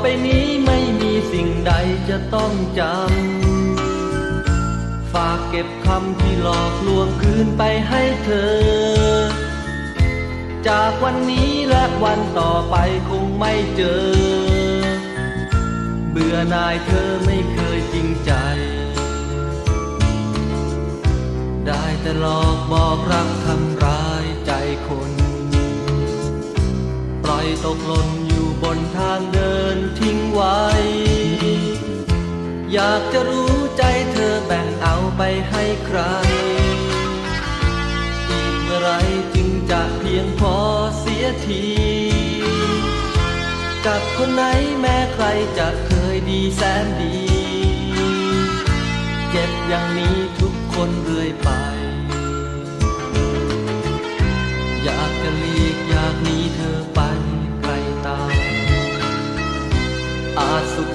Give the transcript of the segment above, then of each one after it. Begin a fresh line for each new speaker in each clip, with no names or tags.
ไปนี้ไม่มีสิ่งใดจะต้องจำ ฝากเก็บคำที่หลอกลวงคืนไปให้เธอ จากวันนี้และวันต่อไปคงไม่เจอ เบื่อนายเธอไม่เคยจริงใจ ได้แต่หลอกบอกรักทำร้ายใจคน ปล่อยตกหล่นอยู่บนทางเดิน ทิ้งไว้ อยากจะรู้ใจเธอแบ่งเอาไปให้ใคร อีกเมื่อไรจึงจะเพียงพอเสียที กับคนไหนแม้ใครจะเคยดีแสนดี เจ็บอย่างนี้ทุกคนเรื่อยไป อยากจะหลีกอยากหนีเธอไป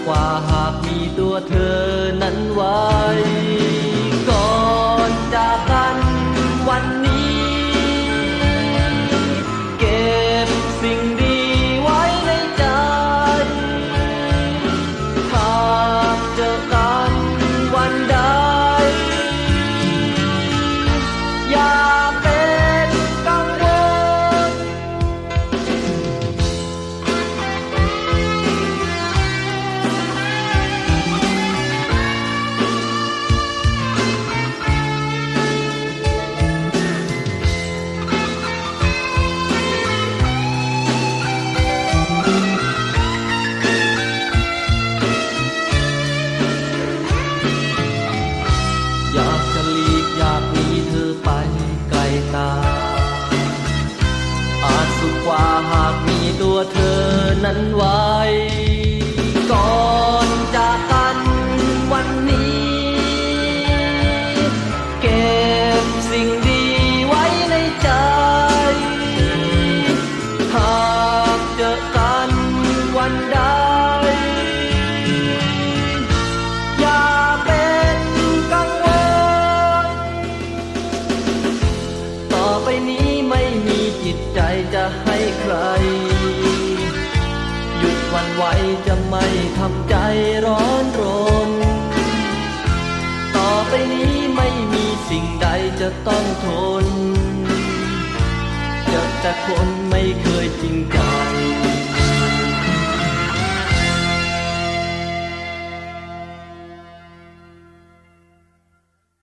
กว่าหากมีตัวเธอนั้นไว้ กว่าหากมีตัวเธอนั้นไว้ จิตใจจะให้ใคร หยุดวันไหวจะไม่ทำใจร้อนรน ต่อไปนี้ไม่มีสิ่งใดจะต้องทน เจอแต่คนไม่เคยจริงใจ